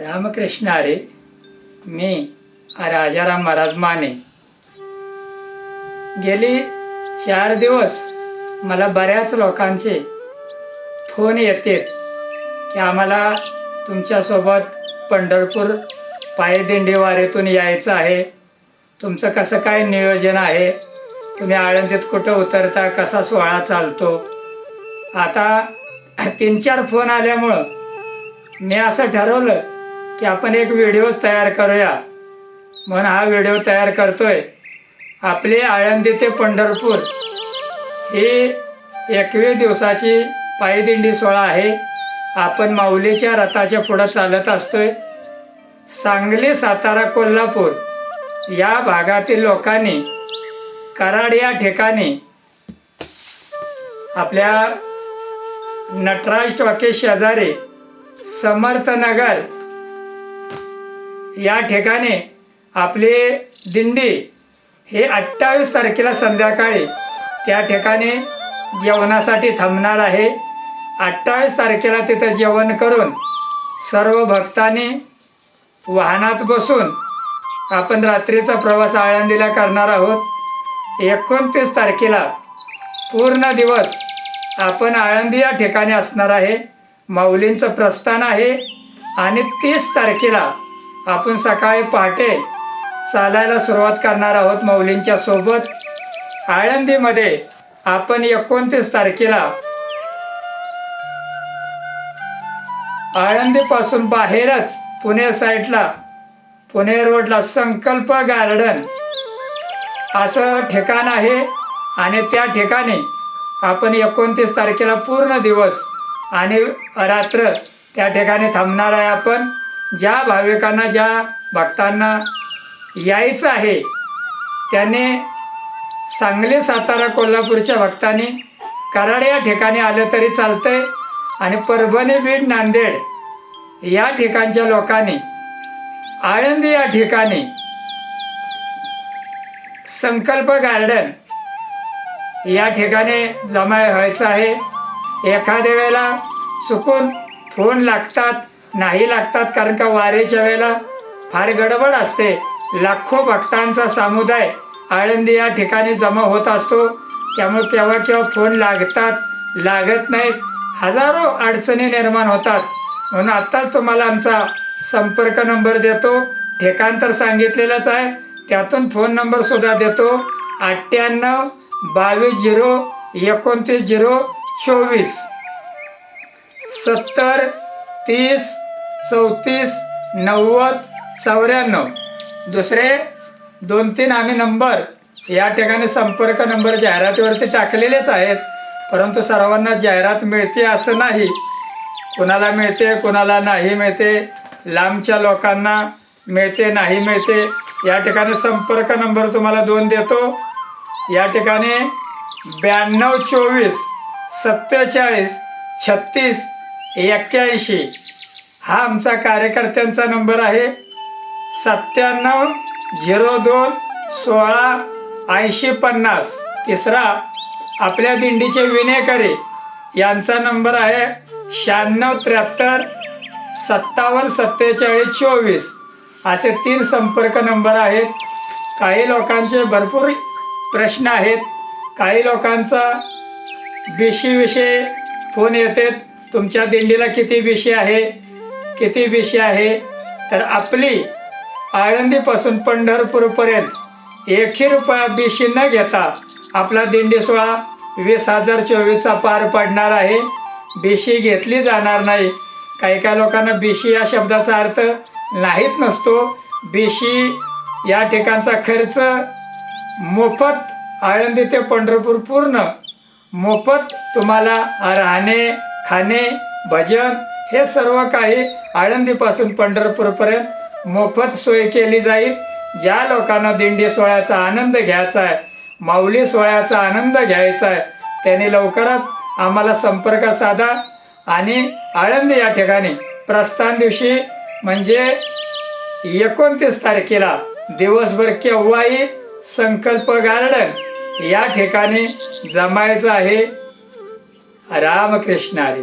रामकृष्ण अरे मी राजाराम महाराज माने. गेली चार दिवस मला बऱ्याच लोकांचे फोन येतील की आम्हाला तुमच्यासोबत पंढरपूर पायदिंडी वारीतून यायचं आहे. तुमचं कसं काय नियोजन आहे? तुम्ही आळंदीत कुठं उतरता? कसा सोहळा चालतो? आता तीन चार फोन आल्यामुळं मी असं ठरवलं की आपण एक व्हिडिओच तयार करूया. म्हणून हा व्हिडिओ तयार करतोय. आपली आळंदी ते पंढरपूर ही एकवीस दिवसाची पायदिंडी सोहळा आहे. आपण माऊलीच्या रथाच्या पुढं चालत असतोय. सांगली सातारा कोल्हापूर या भागातील लोकांनी कराड या ठिकाणी आपल्या नटराज टॉके शेजारी समर्थनगर या ठिकाणी आपली दिंडी हे अठ्ठावीस तारखेला संध्याकाळी त्या ठिकाणी जेवणासाठी थांबणार आहे. अठ्ठावीस तारखेला तिथं जेवण करून सर्व भक्तांनी वाहनात बसून आपण रात्रीचा प्रवास आळंदीला करणार आहोत. एकोणतीस तारखेला पूर्ण दिवस आपण आळंदी या ठिकाणी असणार आहे. माऊलींचं प्रस्थान आहे. आणि तीस तारखेला आपण सकाळी पहाटे चालायला सुरुवात करणार आहोत माऊलींच्या सोबत. आळंदीमध्ये आपण एकोणतीस तारखेला आळंदीपासून बाहेरच पुणे साईडला पुणे रोडला संकल्प गार्डन असं ठिकाण आहे. आणि त्या ठिकाणी आपण एकोणतीस तारखेला पूर्ण दिवस आणि रात्र त्या ठिकाणी थांबणार आहे आपण. ज्या भाविकांना ज्या भक्तांना यायचं आहे त्याने सांगली सातारा कोल्हापूरच्या भक्तांनी कराड या ठिकाणी आलं तरी चालतंय आणि परभणी बीड नांदेड या ठिकाणच्या लोकांनी आळंदी या ठिकाणी संकल्प गार्डन या ठिकाणी जमा व्हायचं आहे. एखाद्या वेळेला चुकून फोन लागतात नाही लागतात कारण का वारीच्या वेळेला फार गडबड असते. लाखो भक्तांचा समुदाय आळंदी या ठिकाणी जमा होत असतो. त्यामुळे केव्हा केव्हा फोन लागतात लागत नाहीत हजारो अडचणी निर्माण होतात. म्हणून आत्ताच तुम्हाला आमचा संपर्क नंबर देतो. ठिकाण तर सांगितलेलंच आहे. त्यातून फोन नंबरसुद्धा देतो. अठ्ठ्याण्णव बावीस झिरो एकोणतीस झिरो चोवीस. सत्तर तीस चौतीस नव्वद चौऱ्याण्णव. दुसरे दोन तीन आम्ही नंबर. या ठिकाणी संपर्क नंबर जाहिरातीवरती टाकलेलेच आहेत परंतु सर्वांना जाहिरात मिळते असं नाही. कुणाला मिळते कुणाला नाही मिळते लांबच्या लोकांना मिळते नाही मिळते या ठिकाणी संपर्क नंबर तुम्हाला दोन देतो. या ठिकाणी ब्याण्णव चोवीस सत्तेचाळीस छत्तीस एक्क्याऐंशी हा आमचा कार्यकर्त्यांचा नंबर आहे. सत्त्याण्णव झिरो दोन सोळा ऐंशी पन्नास. तिसरा आपल्या दिंडीचे विनेकरी यांचा नंबर आहे शहाण्णव त्र्याहत्तर सत्तावन्न सत्तेचाळीस चोवीस. असे तीन संपर्क नंबर आहेत. काही लोकांचे भरपूर प्रश्न आहेत. काही लोकांचा बिशीविषयी फोन येतात. तुमच्या दिंडीला किती बिशी आहे? किती बिशी आहे? तर आपली आळंदीपासून पंढरपूरपर्यंत एकही रुपया बिशी न घेता आपला दिंडी सोहळा वीस हजार चोवीसचा पार पडणार आहे. बिशी घेतली जाणार नाही. काही काही लोकांना बिशी या शब्दाचा अर्थ नाहीत नसतो. बिशी या ठिकाणचा खर्च मोफत आळंदी ते पंढरपूर पूर्ण. मोफत तुम्हाला राहणे खाणे भजन हे सर्व काही आळंदीपासून पंढरपूरपर्यंत मोफत सोय केली जाईल. ज्या लोकांना दिंडी सोहळ्याचा आनंद घ्यायचा आहे माऊली सोहळ्याचा आनंद घ्यायचा आहे त्यांनी लवकरात आम्हाला संपर्क साधा आणि आळंदी या ठिकाणी प्रस्थान दिवशी म्हणजे एकोणतीस तारखेला दिवसभर केव्हाही संकल्प गार्डन या ठिकाणी जमायचं आहे रामकृष्णारी.